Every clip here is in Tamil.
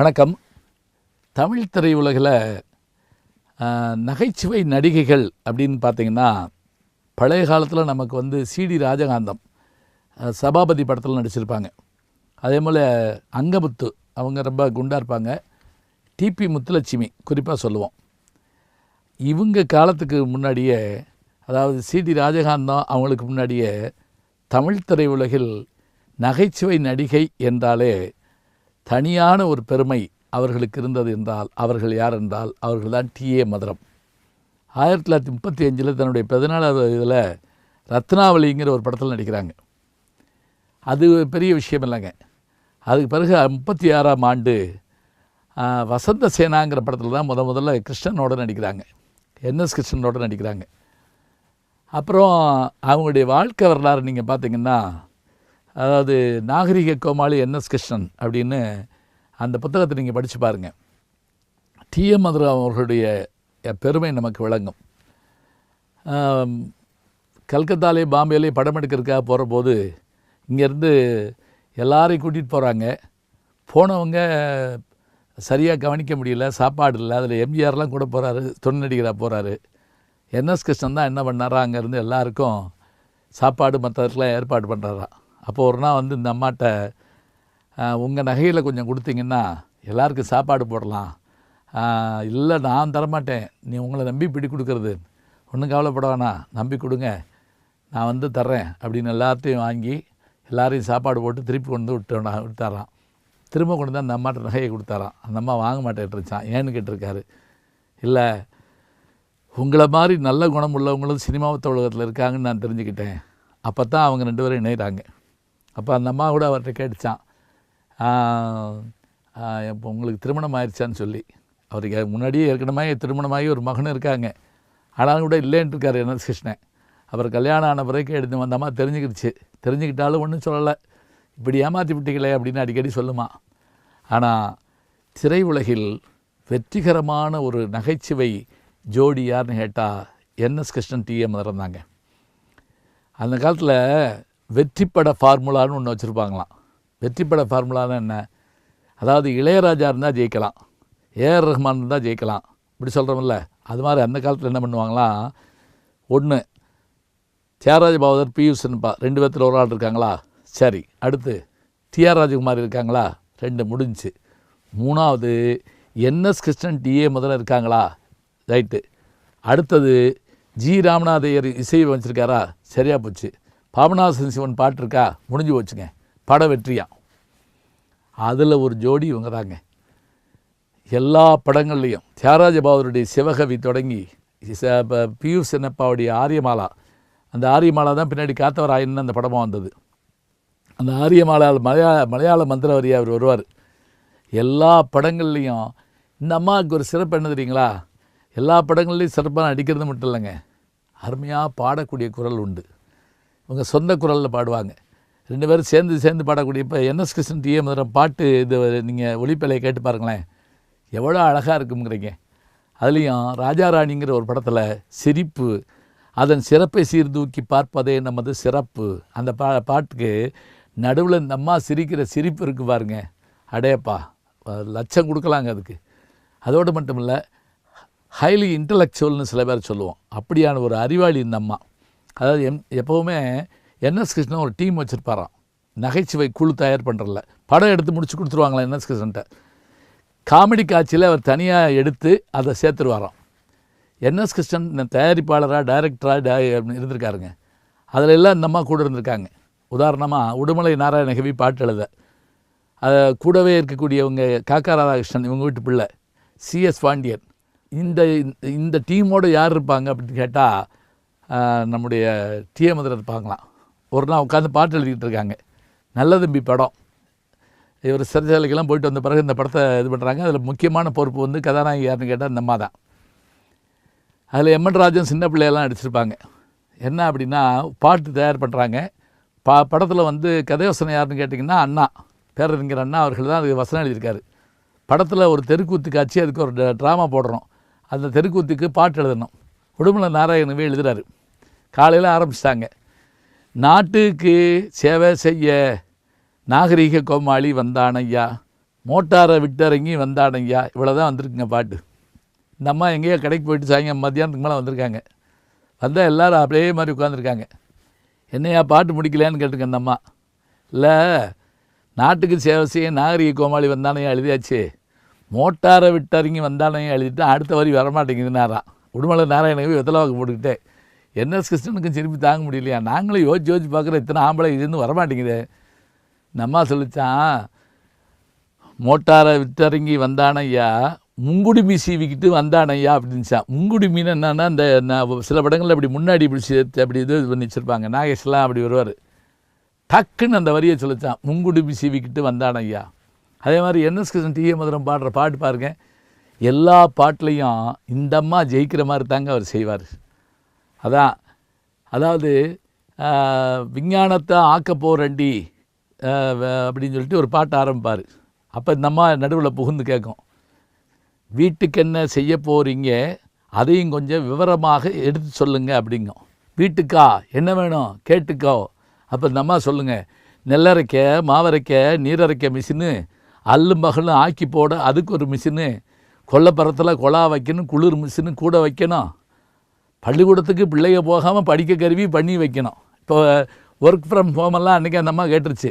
வணக்கம். தமிழ் திரையுலகில் நகைச்சுவை நடிகைகள் அப்படின்னு பார்த்தீங்கன்னா பழைய காலத்தில் நமக்கு வந்து சிடி ராஜகாந்தம் சபாபதி படத்தில் நடிச்சிருப்பாங்க. அதே போல் அங்கமுத்து அவங்க ரொம்ப குண்டாக இருப்பாங்க. டிபி முத்துலட்சுமி குறிப்பாக சொல்லுவோம். இவங்க காலத்துக்கு முன்னாடியே அதாவது சிடி ராஜகாந்தம் அவங்களுக்கு முன்னாடியே தமிழ் திரையுலகில் நகைச்சுவை நடிகை என்றாலே தனியான ஒரு பெருமை அவர்களுக்கு இருந்தது என்றால் அவர்கள் யார் என்றால் அவர்கள் தான் டிஏ மதுரம். ஆயிரத்தி தொள்ளாயிரத்தி முப்பத்தி அஞ்சில் தன்னுடைய பதினாலாவது இதில் ரத்னாவளிங்கிற ஒரு படத்தில் நடிக்கிறாங்க. அது பெரிய விஷயம் இல்லைங்க. அதுக்கு பிறகு முப்பத்தி ஆறாம் ஆண்டு வசந்த சேனாங்கிற படத்தில் தான் முத முதல்ல கிருஷ்ணனோட நடிக்கிறாங்க. என்எஸ் கிருஷ்ணனோட நடிக்கிறாங்க. அப்புறம் அவங்களுடைய வாழ்க்கை வரலாறு நீங்கள் பார்த்தீங்கன்னா அதாவது நாகரிக கோமாளி என்எஸ் கிருஷ்ணன் அப்படின்னு அந்த புத்தகத்தை நீங்கள் படித்து பாருங்கள் டிஎம் மதுரா அவர்களுடைய பெருமை நமக்கு விளங்கும். கல்கத்தாலே பாம்பேலே படம் எடுக்கிறதுக்காக போகிற போது இங்கேருந்து எல்லாரையும் கூட்டிகிட்டு போகிறாங்க போனவங்க சரியாக கவனிக்க முடியல சாப்பாடு இல்லை அதில் எம்ஜிஆர்லாம் கூட போகிறாரு துணை நடிகராக போகிறாரு என்எஸ் கிருஷ்ணன் தான் என்ன பண்ணாரா அங்கேருந்து எல்லாருக்கும் சாப்பாடு மற்றதுக்கெலாம் ஏற்பாடு பண்ணுறாராம் அப்போ ஒரு நாள் வந்து இந்த அம்மாட்ட உங்கள் நகையில் கொஞ்சம் கொடுத்தீங்கன்னா எல்லாருக்கும் சாப்பாடு போடலாம். இல்லை நான் தரமாட்டேன். நீ உங்களை நம்பி பிடி கொடுக்குறது. ஒன்றும் கவலைப்பட வேணாம் நம்பி கொடுங்க. நான் வந்து தர்றேன். அப்படின்னு எல்லாத்தையும் வாங்கி எல்லாரையும் சாப்பாடு போட்டு திருப்பி கொண்டு விட்டு விட்டாராம். திரும்ப கொண்டு வந்து அந்த அம்மாட்ட நகையை கொடுத்தாராம். அந்த அம்மா வாங்க மாட்டேன்ட்டுருச்சான் ஏன்னு கேட்டிருக்காரு. இல்லை உங்களை மாதிரி நல்ல குணம் உள்ளவங்களும் சினிமாவத்த உலகத்தில் இருக்காங்கன்னு நான் தெரிஞ்சுக்கிட்டேன். அப்போ தான் அவங்க ரெண்டு பேரும் இணைகிறாங்க அப்போ அந்த அம்மா கூட அவர்கிட்ட கேட்டுச்சான் இப்போ உங்களுக்கு திருமணம் ஆயிடுச்சான்னு சொல்லி. அவருக்கு முன்னாடியே ஏற்கனவே திருமணமாகி ஒரு மகனும் இருக்காங்க. ஆனாலும் கூட இல்லைன்ட்டு இருக்காரு என்எஸ் கிருஷ்ணன் அவர் கல்யாணம் ஆன பிறகு எடுத்து அந்த அம்மா தெரிஞ்சுக்கிடுச்சு. தெரிஞ்சுக்கிட்டாலும் ஒன்றும் சொல்லலை. இப்படி ஏமாற்றி விட்டீங்களே அப்படின்னு அடிக்கடி சொல்லுமா. ஆனால் திரையுலகில் வெற்றிகரமான ஒரு நகைச்சுவை ஜோடி யாருன்னு கேட்டால் என்எஸ் கிருஷ்ணன் டிஎம் இருந்தாங்க அந்த காலத்தில் வெற்றிப்பட ஃபார்முலான்னு ஒன்று வச்சுருப்பாங்களாம். வெற்றிப்பட ஃபார்முலான்னு என்ன? அதாவது இளையராஜா இருந்தால் ஜெயிக்கலாம். ஏஆர் ரஹ்மான் இருந்தால் ஜெயிக்கலாம். இப்படி சொல்கிறோம்ல அது மாதிரி அந்த காலத்தில் என்ன பண்ணுவாங்களாம் ஒன்று தியாகராஜ பாவதர் பியூஷன்பா ரெண்டு பேர்த்தில் ஒரு ஆள் இருக்காங்களா? சரி அடுத்து டிஆர் ராஜகுமார் இருக்காங்களா? ரெண்டு முடிஞ்சுச்சு மூணாவது என்எஸ் கிருஷ்ணன் டிஏ முதல்ல இருக்காங்களா? ரைட்டு. அடுத்தது ஜி ராமநாதையர் இசை வச்சுருக்காரா? சரியாக போச்சு. பாபநாசன் சிவன் பாட்டு இருக்கா முடிஞ்சு போச்சுங்க. பட வெற்றியா. அதில் ஒரு ஜோடி இவங்க தாங்க எல்லா படங்கள்லேயும் தியாகராஜ பாவருடைய சிவகவி தொடங்கி ச- பியூஷ் சென்னப்பாவுடைய ஆரியமாலா. அந்த ஆரியமாலா தான் பின்னாடி காத்தவர் அந்த படமாக வந்தது. அந்த ஆரியமாலால் மலையாள மலையாள மந்திரவரி அவர் வருவார். எல்லா படங்கள்லேயும் இந்த அம்மாவுக்கு ஒரு சிறப்பு என்ன தெரியுங்களா? எல்லா படங்கள்லேயும் சிறப்பாக நடிக்கிறது மட்டும் இல்லைங்க. அருமையாக பாடக்கூடிய குரல் உண்டு. இவங்க சொந்த குரலில் பாடுவாங்க. ரெண்டு பேரும் சேர்ந்து சேர்ந்து பாடக்கூடிய இப்போ என்எஸ் கிருஷ்ணன் டிஏ மதுரம் பாட்டு இது நீங்கள் ஒளிப்பலையை கேட்டு பாருங்களேன். எவ்வளோ அழகாக இருக்குங்கிறீங்க. அதுலேயும் ராஜா ராணிங்கிற ஒரு படத்தில் சிரிப்பு அதன் சிறப்பை சீர்தூக்கி பார்ப்பதே நமது சிறப்பு. அந்த பா பாட்டுக்கு நடுவில் இந்த அம்மா சிரிக்கிற சிரிப்பு இருக்குது பாருங்க. அடேப்பா லட்சம் கொடுக்கலாங்க அதுக்கு. அதோடு மட்டும் இல்லை ஹைலி இன்டலெக்சுவல்னு சில பேர் சொல்லுவோம். அப்படியான ஒரு அறிவாளி இந்த அம்மா. அதாவது எம் எப்போவுமே என்எஸ் கிருஷ்ணன் ஒரு டீம் வச்சுருப்பாராம். நகைச்சுவை குழு தயார் பண்ணுறல படம் எடுத்து முடிச்சு கொடுத்துருவாங்களா என்எஸ் கிருஷ்ணன்ட்ட? காமெடி காட்சியில் அவர் தனியாக எடுத்து அதை சேர்த்துருவாராம். என்எஸ் கிருஷ்ணன் தயாரிப்பாளராக டைரக்டராக இருந்திருக்காருங்க. அதில் எல்லாம் இந்த அம்மா கூட இருந்திருக்காங்க. உதாரணமாக உடுமலை நாராயணகவி பாட்டு எழுத. அதை கூடவே இருக்கக்கூடியவங்க காக்கா ராதாகிருஷ்ணன் இவங்க வீட்டு பிள்ளை சிஎஸ் பாண்டியன். இந்த இந்த டீமோடு யார் இருப்பாங்க அப்படின்னு கேட்டால் நம்முடைய டிஎம் பார்க்கலாம். ஒரு நாள் உட்காந்து பாட்டு எழுதிக்கிட்டு இருக்காங்க. நல்ல தம்பி படம். இவர் சிறைச்சாலைக்கெல்லாம் போயிட்டு வந்த பிறகு இந்த படத்தை இது பண்ணுறாங்க அதில் முக்கியமான பொறுப்பு வந்து கதாநாயகி யாருன்னு கேட்டால் இந்த அம்மா தான். அதில் எம்என் ராஜன் சின்ன பிள்ளையெல்லாம் அடிச்சிருப்பாங்க என்ன அப்படின்னா பாட்டு தயார் பண்ணுறாங்க பா படத்தில் வந்து கதையோசனை யாருன்னு கேட்டிங்கன்னா அண்ணா. பேரறிஞர் அண்ணா அவர்கள் தான் அதுக்கு வசனம் எழுதியிருக்காரு. படத்தில் ஒரு தெருக்கூத்து காட்சி அதுக்கு ஒரு ட்ராமா போடுறோம். அந்த தெருக்கூத்துக்கு பாட்டு எழுதணும். உடுமலை நாராயணவே எழுதுகிறாரு காலையில் ஆரம்பிச்சிட்டாங்க. நாட்டுக்கு சேவை செய்ய நாகரீக கோமாளி வந்தானையா? மோட்டாரை விட்டிறங்கி வந்தானையா? இவ்வளோ தான் வந்திருக்குங்க பாட்டு. இந்த அம்மா எங்கேயோ கடைக்கு போயிட்டு சாயங்க மத்தியானத்துக்கு மேலே வந்திருக்காங்க. வந்தால் எல்லோரும் அப்படியே மாதிரி உட்காந்துருக்காங்க என்னையா பாட்டு முடிக்கலையான்னு கேட்டுருங்க அந்த அம்மா. இல்லை நாட்டுக்கு சேவை செய்ய நாகரிக கோமாளி வந்தானே எழுதியாச்சு. மோட்டாரை விட்டறங்கி வந்தானே எழுதிட்டு அடுத்த வரி வரமாட்டேங்குதுன்னாராம். உடுமலை நாராயணகவி வெத்தலாவுக்கு போட்டுக்கிட்டே. என்எஸ் கிருஷ்ணனுக்கும் சிரிப்பு தாங்க முடியலையா? நாங்களும் யோசிச்சு யோசிச்சு பார்க்குற இத்தனை ஆம்பளை இதுன்னு வரமாட்டேங்குது நம்மா அம்மா மோட்டாரை விட்டிறங்கி வந்தானையா முங்குடி மீ சீவிக்கிட்டு வந்தானையா அப்படின்னுச்சான் முங்குடி மீன் என்னன்னா இந்த நான் சில படங்களில் அப்படி முன்னாடி இப்படி சேர்த்து அப்படி இது பண்ணி வச்சுருப்பாங்க. நாகேஷ்லாம் அப்படி வருவார். டக்குன்னு அந்த வரியை சொல்லித்தான் முங்குடி மீ சீவிக்கிட்டு வந்தானையா. அதே மாதிரி என்எஸ் கிருஷ்ணன் டி மதுரம் பாடுற பாட்டு பாருங்க. எல்லா பாட்டிலையும் இந்த அம்மா ஜெயிக்கிற மாதிரி தாங்க அவர் செய்வார். அதான் அதாவது விஞ்ஞானத்தை ஆக்க போறண்டி அப்படின்னு சொல்லிட்டு ஒரு பாட்டு ஆரம்பிப்பார். அப்போ இந்த அம்மா நடுவில் புகுந்து கேட்கும் வீட்டுக்கு என்ன செய்ய போகிறீங்க அதையும் கொஞ்சம் விவரமாக எடுத்து சொல்லுங்கள் அப்படிங்கும். வீட்டுக்கா? என்ன வேணும்? கேட்டுக்கோ. அப்போ இந்த அம்மா நெல்லரைக்க மாவரைக்க நீரரைக்க மிஷினு அல்லும் பகலும் ஆக்கி போட அதுக்கு ஒரு மிஷினு கொல்லப்புறத்தில் கொலா வைக்கணும் குளிர் மிஷினு கூட வைக்கணும் பள்ளிக்கூடத்துக்கு பிள்ளைங்க போகாமல் படிக்க கருவி பண்ணி வைக்கணும். இப்போ ஒர்க் ஃப்ரம் ஹோமெல்லாம் அன்றைக்கி அந்த அம்மா கேட்டுருச்சு.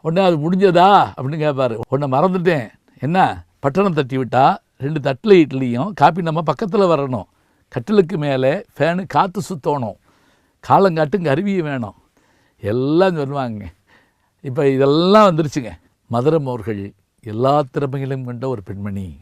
உடனே அது முடிஞ்சதா? அப்படின்னு கேட்பார் உன்னை மறந்துட்டேன். என்ன? பட்டணம் தட்டி விட்டா? ரெண்டு தட்டில் இட்லியும் காப்பி நம்ம பக்கத்தில் வரணும். கட்டிலுக்கு மேலே ஃபேனு காற்று சுற்றணும் காலங்காட்டும் கருவியும் வேணும். எல்லாம் சொல்லுவாங்க. இப்போ இதெல்லாம் வந்துருச்சுங்க. மதுரமோர்கள் எல்லா திறமைகளையும் கொண்ட ஒரு பெண்மணி.